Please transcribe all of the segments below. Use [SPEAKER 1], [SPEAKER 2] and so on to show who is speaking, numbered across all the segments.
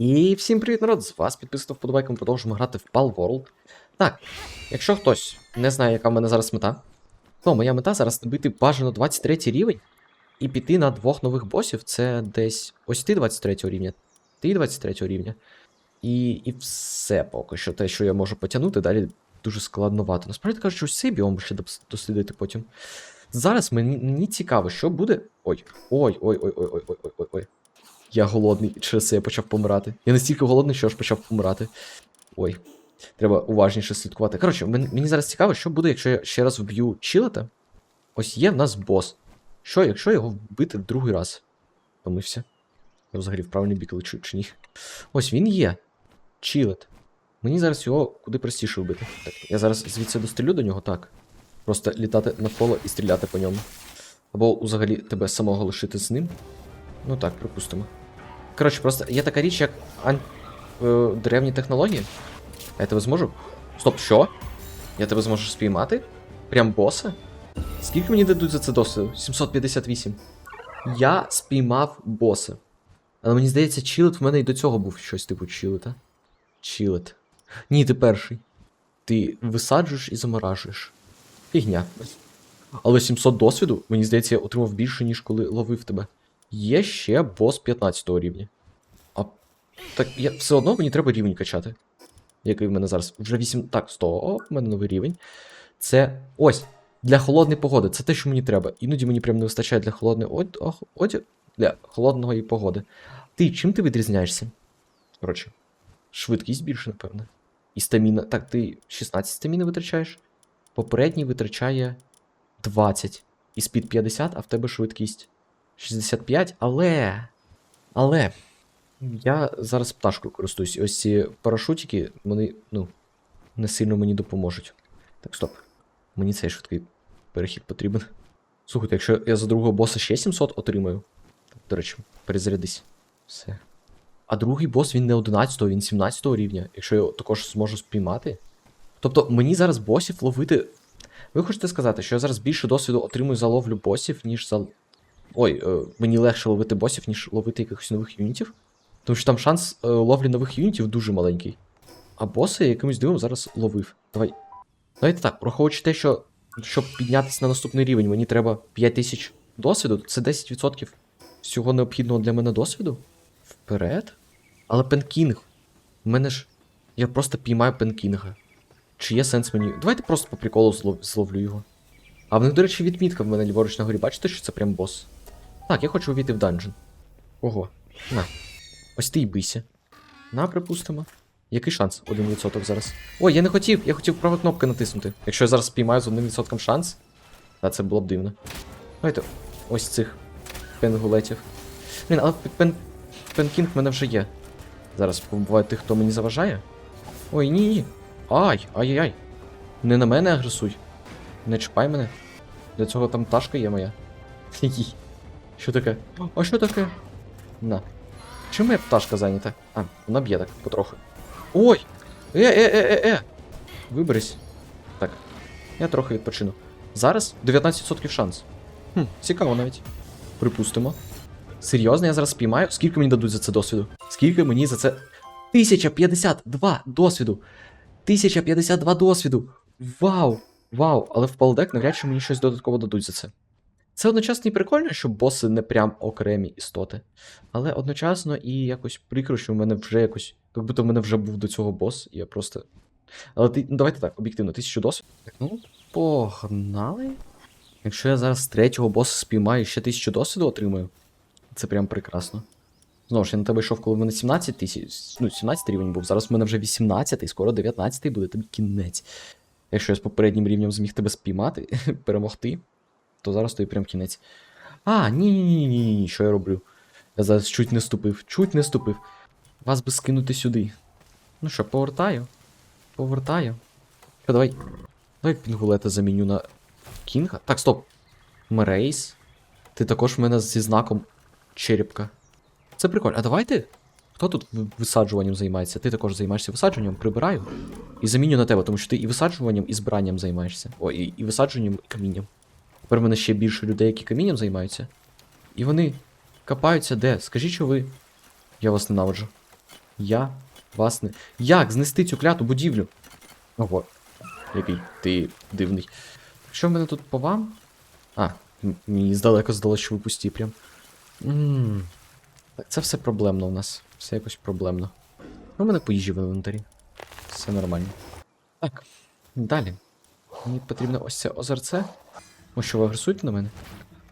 [SPEAKER 1] І всім привіт, народ! З вас підписано вподобайком, продовжуємо грати в Pal World. Так, якщо хтось не знає, яка в мене зараз мета, то моя мета зараз набити бажано 23 рівень і піти на двох нових босів. Це десь ось ти 23 рівня, ти 23 рівня. І, і все поки що те, що я можу потягнути, далі дуже складновато. Насправді кажучи, ось цей біом ще дослідити потім. Зараз мені, цікаво, що буде. Ой, ой, Я голодний, через це я почав помирати. Я настільки голодний, що аж почав помирати. Ой, треба уважніше слідкувати. Коротше, мені зараз цікаво, що буде, якщо я ще раз вб'ю чилета. Ось є в нас бос. Що, якщо його вбити другий раз? Помився. Я взагалі в правильний бік лечу чи ні? Ось він є. Чилет. Мені зараз його куди простіше вбити. Так, я зараз звідси дострілю до нього, так. Просто літати навколо і стріляти по ньому. Або взагалі тебе самого лишити з ним. Ну так, припустимо. Коротше, просто є така річ, як ан... е, древні технології. Я тебе зможу. Стоп, що? Я тебе зможу спіймати? Прям боса? Скільки мені дадуть за це досвіду? 758. Я спіймав боса. Але мені здається, чилет в мене і до цього був щось типу чилета. Чилет. Ні, ти перший. Ти висаджуєш і заморажуєш. Фігня. Але 700 досвіду, мені здається, я отримав більше, ніж коли ловив тебе. Є ще бос 15 рівня. А так я все одно мені треба рівень качати. Який в мене зараз? Вже 8. Так, 100. О, в мене новий рівень. Це ось. Для холодної погоди. Це те, що мені треба. Іноді мені прям не вистачає для холодної од... одяг. Для холодної погоди. Ти чим ти відрізняєшся? Коротше, швидкість більше, напевне. І стаміна. Так, ти 16 стаміни витрачаєш. Попередній витрачає 20. І спід 50, а в тебе швидкість 65, але. Але. Я зараз пташкою користуюсь. Ось ці парашутики, вони, ну, не сильно мені допоможуть. Так, стоп. Мені цей швидкий перехід потрібен. Слухайте, якщо я за другого боса ще 700 отримаю. До речі, перезарядись. Все. А другий бос він не 11, го він 17 рівня, якщо я його також зможу спіймати. Тобто мені зараз босів ловити. Ви хочете сказати, що я зараз більше досвіду отримую за ловлю босів, ніж за. Ой, е, мені легше ловити босів, ніж ловити якихось нових юнітів? Тому що там шанс е, ловлі нових юнітів дуже маленький. А боси я якимось дивом зараз ловив. Давай. Давайте так, враховуючи те, що щоб піднятися на наступний рівень, мені треба 5000 досвіду, це 10% всього необхідного для мене досвіду. Вперед. Але пенкінг. У мене ж. Я просто піймаю пенкінга. Чи є сенс мені. Давайте просто по приколу злов... зловлю його. А в них, до речі, відмітка в мене ліворуч на горі. Бачите, що це прям бос? Так, я хочу увійти в данжен. Ого. На. Ось ти й бийся. На, припустимо. Який шанс? 1% зараз. Ой, я не хотів, я хотів праву кнопку натиснути. Якщо я зараз спіймаю з 1% шанс. Та це було б дивно. Давайте ось цих пенгулетів. Блін, але пен... пенкінг в мене вже є. Зараз побуває тих, хто мені заважає. Ой, ні, ні. Ай, ай-яй-яй. Не на мене агресуй. Не чіпай мене. Для цього там ташка є моя. Хі-хі. Що таке? А що таке? На. Чим моя пташка зайнята? А, вона б'є так, потроху. Ой! Е-е-е-е-е! Виберись. Так. Я трохи відпочину. Зараз 19% шанс. Хм, цікаво навіть. Припустимо. Серйозно, я зараз спіймаю. Скільки мені дадуть за це досвіду? Скільки мені за це. 1052 досвіду! 1052 досвіду! Вау! Вау! Але в палдек навряд чи мені щось додатково дадуть за це. Це одночасно і прикольно, що боси не прям окремі істоти. Але одночасно і якось прикро, що в мене вже якось. Як будто в мене вже був до цього бос, і я просто. Але ти. Ну давайте так, об'єктивно, тисячу досвід. Так, ну, погнали. Якщо я зараз третього боса спіймаю і ще тисячу досвіду отримаю, це прям прекрасно. Знову ж я на тебе йшов, коли в мене 17 тисяч. Ну, 17 рівень був. Зараз в мене вже 18, скоро 19 буде, тобі кінець. Якщо я з попереднім рівнем зміг тебе спіймати, перемогти, то зараз тобі прям кінець. А, ні, ні, ні, ні, ні, що я роблю? Я зараз чуть не ступив, чуть не ступив. Вас би скинути сюди. Ну що, повертаю. Повертаю. Що, давай. Давай пінгулета заміню на Кінга. Так, стоп. Мерейс. Ти також в мене зі знаком черепка. Це прикольно. А давайте. Хто тут висаджуванням займається? Ти також займаєшся висаджуванням, прибираю. І заміню на тебе, тому що ти і висаджуванням, і збиранням займаєшся. О, і, і висаджуванням, і камінням. Тепер в мене ще більше людей, які камінням займаються. І вони копаються де? Скажіть, що ви. Я вас ненавиджу. Я вас не. Як знести цю кляту будівлю? Ого. Який ти дивний. Що в мене тут по вам? А, мені здалеко здалося, що ви пусті прям. Ммм. Так, це все проблемно у нас. Все якось проблемно. Ну, в мене по їжі в інвентарі. Все нормально. Так, далі. Мені потрібно ось це озерце. Ось що ви агресуєте на мене?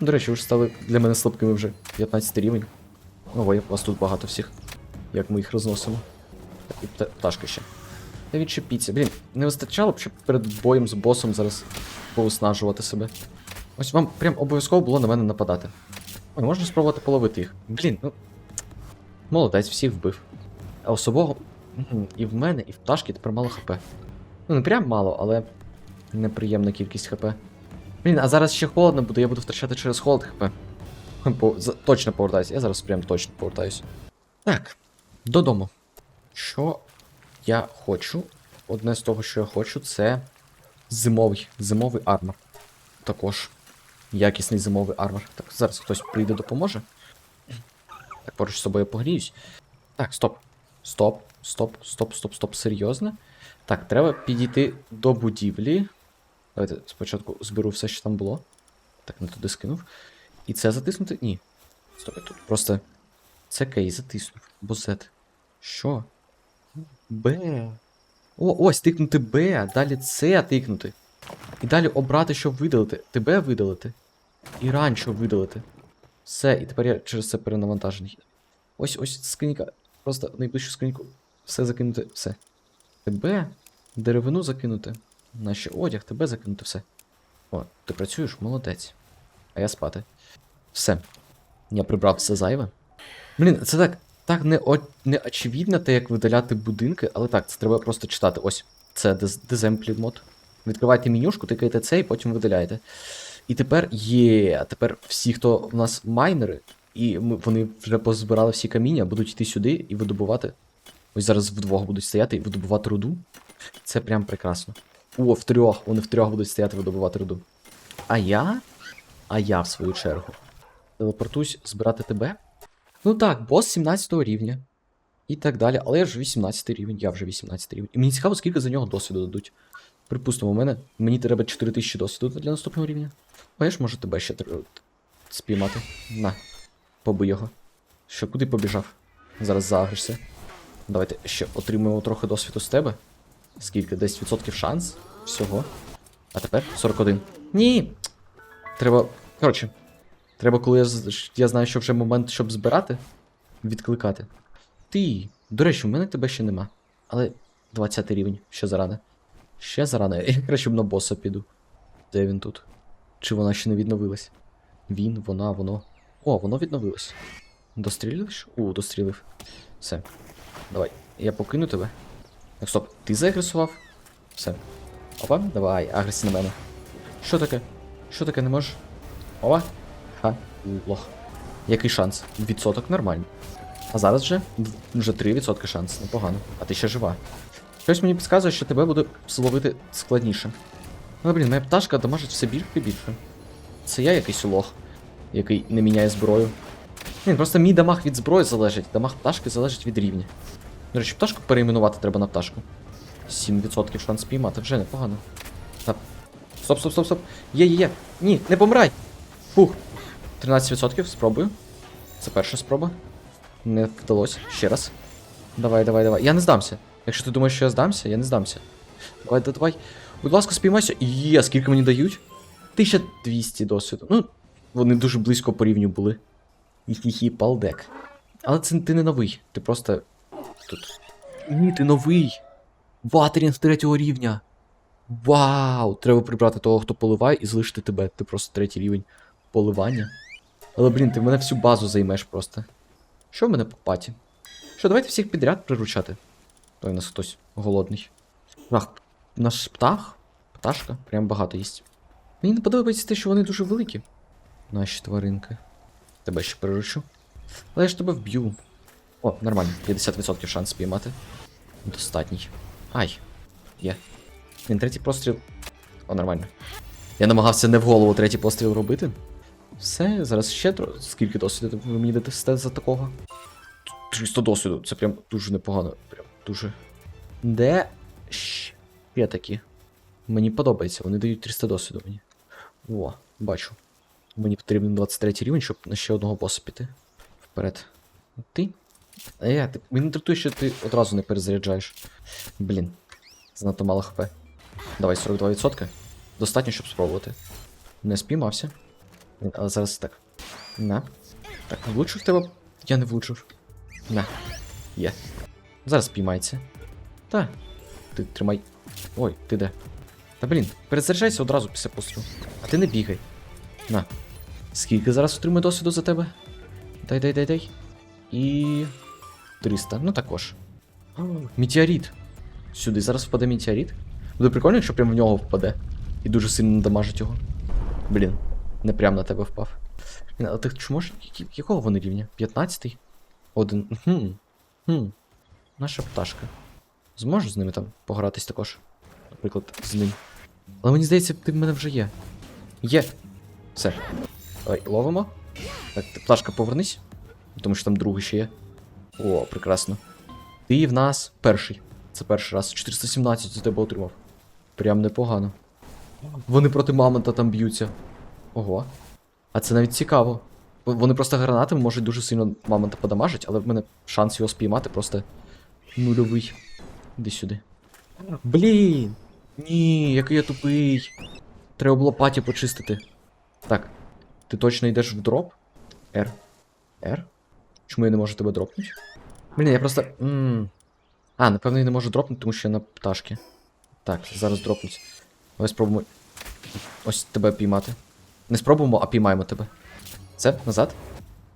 [SPEAKER 1] До речі, ви ж стали для мене слабкими вже 15 рівень. Ого, як вас тут багато всіх. Як ми їх розносимо. І пта- пташка ще. Та відчепіться. Блін, не вистачало б, щоб перед боєм з босом зараз поуснажувати себе. Ось вам прям обов'язково було на мене нападати. Ой, можна спробувати половити їх. Блін, ну. Молодець, всіх вбив. А особого. І в мене, і в пташки тепер мало хп. Ну, не прям мало, але неприємна кількість хп. Блін, а зараз ще холодно буде, я буду втрачати через холод хп. По, точно повертаюся. Я зараз прям точно повертаюся. Так, додому. Що я хочу? Одне з того, що я хочу, це зимовий, зимовий армор. Також. Якісний зимовий армор. Так, зараз хтось прийде, допоможе. Так, поруч з собою погріюсь. Так, стоп. Стоп, стоп, стоп, стоп, стоп, серйозно. Так, треба підійти до будівлі. Давайте спочатку зберу все, що там було. Так, не туди скинув. І це затиснути? Ні. Стоп, тут просто. Це кей затиснув. Бо Z. Що? Б. О, ось, тикнути Б, далі С тикнути. І далі обрати, щоб видалити. Тебе видалити. І ранчо видалити. Все, і тепер я через це перенавантажений. Ось ось скринька. Просто найближчу скриньку. Все закинути, все. Тебе, деревину закинути. Наші одяг, тебе закинути, все. О, ти працюєш? Молодець. А я спати. Все. Я прибрав все зайве. Блін, це так. Так не, о, не очевидно, те, як видаляти будинки, але так, це треба просто читати. Ось, це деземплід мод. Відкривайте менюшку, тикаєте це і потім видаляєте. І тепер є. Тепер всі, хто в нас майнери, і ми, вони вже позбирали всі каміння, будуть йти сюди і видобувати. Ось зараз вдвох будуть стояти і видобувати руду. Це прям прекрасно. О, втрьох, вони втрьох будуть стояти видобувати руду. А я? А я, в свою чергу. Телепортуюсь збирати тебе. Ну так, бос 17 рівня. І так далі. Але я вже 18 рівень, я вже 18 рівень. І мені цікаво, скільки за нього досвіду дадуть. Припустимо, у мене мені треба 4000 досвіду для наступного рівня. А я ж можу тебе ще спіймати. На. Побий його. Що, куди побіжав? Зараз загришся. Давайте ще отримаємо трохи досвіду з тебе. Скільки? 10% шанс всього. А тепер 41. Ні! Треба. Коротше. Треба, коли я, я знаю, що вже момент, щоб збирати, відкликати. Ти. До речі, в мене тебе ще нема. Але 20 рівень, ще зарано. Ще зарано. Я краще б на боса піду. Де він тут? Чи вона ще не відновилась? Він, вона, воно. О, воно відновилось. Дострілиш? У, дострілив. Все. Давай, я покину тебе. Так, стоп, ти заагресував? Все. Опа, давай, агресі на мене. Що таке? Що таке не можеш? Опа. Ха, лох. Який шанс? Відсоток нормально. А зараз вже вже 3% шанс, непогано. А ти ще жива. Щось мені підказує, що тебе буде зловити складніше. Але, блін, моя пташка дамажить все більше і більше. Це я якийсь лох, який не міняє зброю. Ні, просто мій дамаг від зброї залежить, дамаг пташки залежить від рівня. До речі, пташку перейменувати треба на пташку. 7% шанс спіймати, вже непогано. Так. Стоп, стоп, стоп, стоп. Є, є, є. Ні, не помирай. Фух. 13% спробую. Це перша спроба. Не вдалося. Ще раз. Давай, давай, давай. Я не здамся. Якщо ти думаєш, що я здамся, я не здамся. Давай, да- давай. Будь ласка, спіймайся. Є, скільки мені дають? 1200 досвіду. Ну, вони дуже близько по рівню були. Хі-хі, палдек. Але це ти не новий. Ти просто. Тут. Ні, ти новий. Ватерінг третього рівня. Вау! Треба прибрати того, хто поливає, і залишити тебе. Ти просто третій рівень поливання. Але, блін, ти мене всю базу займеш просто. Що в мене по паті? Що, давайте всіх підряд приручати. Той у нас хтось голодний. Ах, наш птах? Пташка? Прям багато їсть. Мені не подобається те, що вони дуже великі. Наші тваринки. Тебе ще приручу. Але я ж тебе вб'ю. О, нормально, 50% шанс спіймати. Достатній. Ай. Є. Він третій постріл. О, нормально. Я намагався не в голову третій постріл робити. Все, зараз ще тро... скільки досвіду ви мені дасте за такого? 300 досвіду. Це прям дуже непогано. Прям дуже. Де ще такі? Мені подобається, вони дають 300 досвіду мені. О, бачу. Мені потрібен 23 рівень, щоб на ще одного боса піти. Вперед. Ти? Я, ти, мені дратує, що ти одразу не перезаряджаєш. Блін. Занадто мало хп. Давай 42%. Достатньо, щоб спробувати. Не спіймався. Але зараз так. На. Так, влучив тебе. Я не влучив. На. Є. Зараз спіймається. Та. Ти тримай. Ой, ти де? Та блін, перезаряджайся одразу після пострілу. А ти не бігай. На. Скільки зараз отримує досвіду за тебе? Дай, дай, дай, дай. І. 300. Ну також. Метеорит. Сюди зараз впаде метеорит. Буде прикольно, якщо прямо в нього впаде. І дуже сильно надамажить його. Блін, не прям на тебе впав. Блін, а ти ж. Якого вони рівня? 15-й? Один. Хм. Хм. Наша пташка. Зможеш з ними там погратись також? Наприклад, з ним. Але мені здається, ти в мене вже є. Є. Все. Давай, ловимо. Так, пташка, повернись. Тому що там другий ще є. О, прекрасно. Ти в нас перший. Це перший раз. 417 за тебе отримав. Прям непогано. Вони проти мамонта там б'ються. Ого. А це навіть цікаво. Вони просто гранатами можуть дуже сильно мамонта подамажити, але в мене шанс його спіймати просто нульовий. Іди сюди. Блін! Ні, який я тупий. Треба було паті почистити. Так. Ти точно йдеш в дроп? Р. Р? Чому я не можу тебе дропнути? Блін, я просто. м А, напевно, я не можу дропнути, тому що я на пташки. Так, зараз дропнуть. Давай спробуємо. Ось тебе піймати. Не спробуємо, а піймаємо тебе. Це? Назад?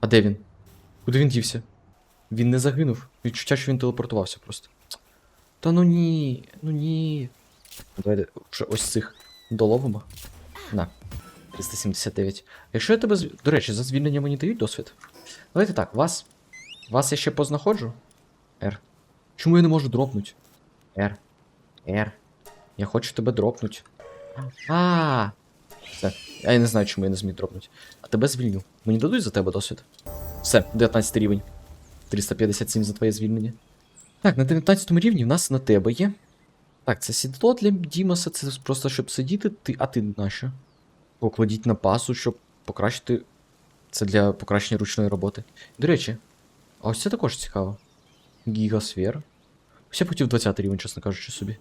[SPEAKER 1] А де він? Куди він дівся? Він не загинув. Відчуття, що він телепортувався просто. Та ну ні, ну ні. Давайте вже ось цих доловимо. На. 379. Якщо я тебе. До речі, за звільнення мені дають досвід. Давайте так, вас. Вас я ще познаходжу. Р. Чому я не можу дропнуть? Р. Р. Я хочу тебе дропнуть. А. Все. Я не знаю, чому я не зміг дропнути. А тебе звільню. Мені дадуть за тебе досвід. Все, 19 рівень. 357 за твоє звільнення. Так, на 19 рівні в нас на тебе є. Так, це сідло для Дімаса, це просто щоб сидіти, ти, а ти нащо? Покладіть на пасу, щоб покращити. Це для покращення ручної роботи. До речі, а ось це також цікаво. Гігасфер. Ось я хотів 20 рівень, чесно кажучи, собі.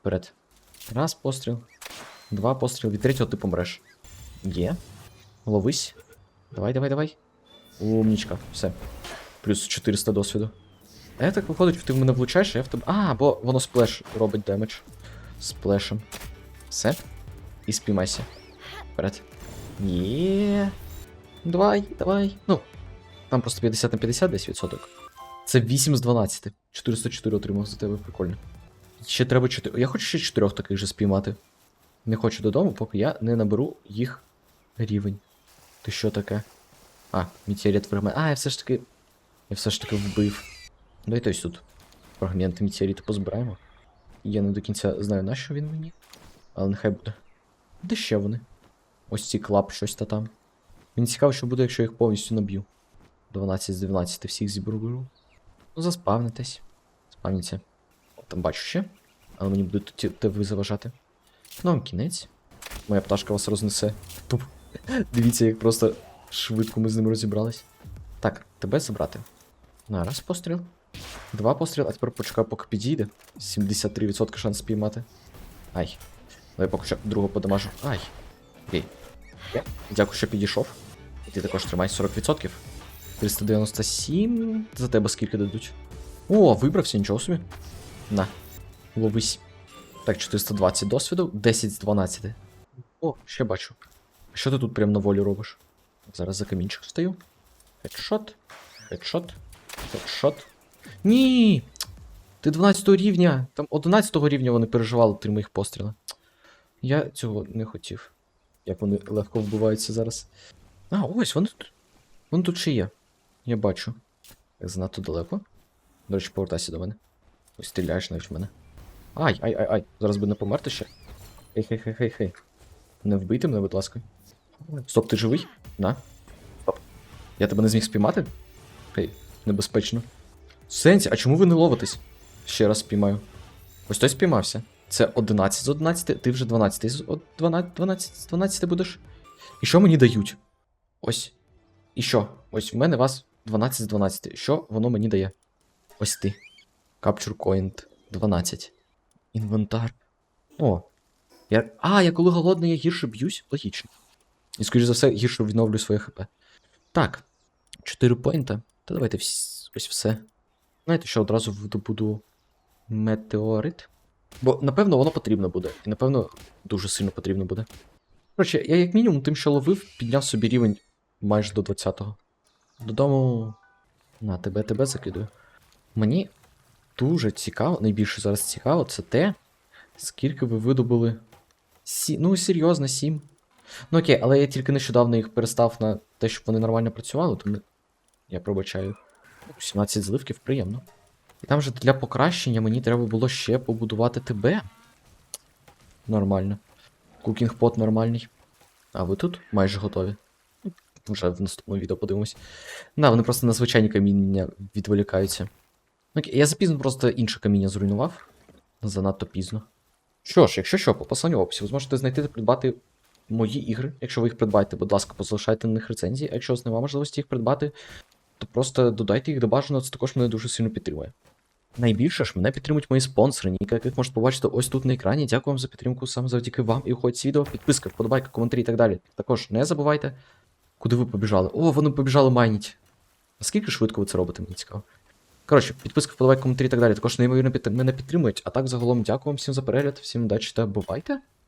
[SPEAKER 1] Вперед. Раз постріл. Два постріл. Від третього ти помреш. Є. Ловись. Давай, давай, давай. Умнічка, все. Плюс 400 досвіду. А я так виходить, ти в мене влучаєш, а я в тебе. А, бо воно сплеш робить демедж. Сплешем. Все. І спіймайся. Вперед. Є. Давай, давай. Ну. Там просто 50 на 50 десь відсоток. Це 8 з 12. 404 отримав за тебе, прикольно. Ще треба 4. Я хочу ще 4 таких же спіймати. Не хочу додому, поки я не наберу їх рівень. Ти що таке? А, метеорит фрагмент. А, я все ж таки. Я все ж таки вбив. Давайте ось тут. Фрагменти метеориту позбираємо. Я не до кінця знаю, на що він мені. Але нехай буде. Де ще вони? Ось ці клап, щось та там. Мені цікаво, що буде, якщо їх повністю наб'ю. 12 з 12 всіх зіберу. Ну, заспавнитесь. Спавніться. О, Там бачу ще. Але мені будуть те ви заважати. Ну, кінець. Моя пташка вас рознесе. Туп. Дивіться, як просто швидко ми з ним розібрались. Так, тебе забрати. На, раз постріл. Два постріл, а тепер почекаю, поки підійде. 73% шанс спіймати. Ай. Давай поки що другого подамажу. Ай. Окей. Дякую, що підійшов. І ти також тримай 40%. 397. За тебе скільки дадуть? О, вибрався, нічого собі. На. Ловись. Так, 420 досвіду, 10 з 12. О, ще бачу. Що ти тут прям на волі робиш? Зараз за камінчик встаю. Хедшот. Хедшот. Хедшот. Ні! Ти 12 рівня. Там 11 рівня вони переживали три моїх постріли. Я цього не хотів. Як вони легко вбиваються зараз. А, ось вони тут. Вони тут ще є. Я бачу. Так, занадто далеко. До речі, повертайся до мене. Ось стріляєш навіть в мене. Ай, ай, ай, ай. Зараз би не померти ще. Хей, хей, хей, хей, хей. Не вбийте мене, будь ласка. Стоп, ти живий? На. Стоп. Я тебе не зміг спіймати? Хей, небезпечно. Сенсі, а чому ви не ловитесь? Ще раз спіймаю. Ось той спіймався. Це 11 з 11, ти вже 12 з 12, 12 з 12 будеш. І що мені дають? Ось. І що? Ось в мене вас 12 з 12. Що воно мені дає? Ось ти. Capture Coin 12. Інвентар. О. Я... А, я коли голодний, я гірше б'юсь? Логічно. І, скоріш за все, гірше відновлю своє ХП. Так. 4 поінта. Та давайте вс... ось все. Знаєте, що одразу видобуду метеорит. Бо, напевно, воно потрібно буде. І, напевно, дуже сильно потрібно буде. Коротше, я як мінімум тим, що ловив, підняв собі рівень майже до 20-го. Додому. На, тебе тебе закидую. Мені дуже цікаво, найбільше зараз цікаво, це те, скільки ви видобули. Сі... Ну, серйозно, 7. Ну окей, але я тільки нещодавно їх перестав на те, щоб вони нормально працювали, тому я пробачаю. 17 зливків, приємно. І там же для покращення мені треба було ще побудувати тебе. Нормально. Кукінг-пот нормальний. А ви тут майже готові. Вже в наступному відео подивимось. На, вони просто на звичайні каміння відволікаються. Окей, я запізно просто інше каміння зруйнував. Занадто пізно. Що ж, якщо що, по посланню в описі, ви зможете знайти та придбати мої ігри. Якщо ви їх придбаєте, будь ласка, позалишайте на них рецензії. А якщо у вас немає можливості їх придбати, то просто додайте їх до бажаного, це також мене дуже сильно підтримує. Найбільше ж мене підтримують мої спонсори, ніка, яких можете побачити ось тут на екрані. Дякую вам за підтримку саме завдяки вам і уходь з відео. Підписка, вподобайка, коментарі і так далі. Також не забувайте, куди ви побіжали. О, вони побіжали майніть. Наскільки швидко ви це робите, мені цікаво. Коротше, підписка, вподобайка, коментарі і так далі. Також неймовірно мене підтримують. А так загалом дякую вам всім за перегляд, всім удачі та бувайте.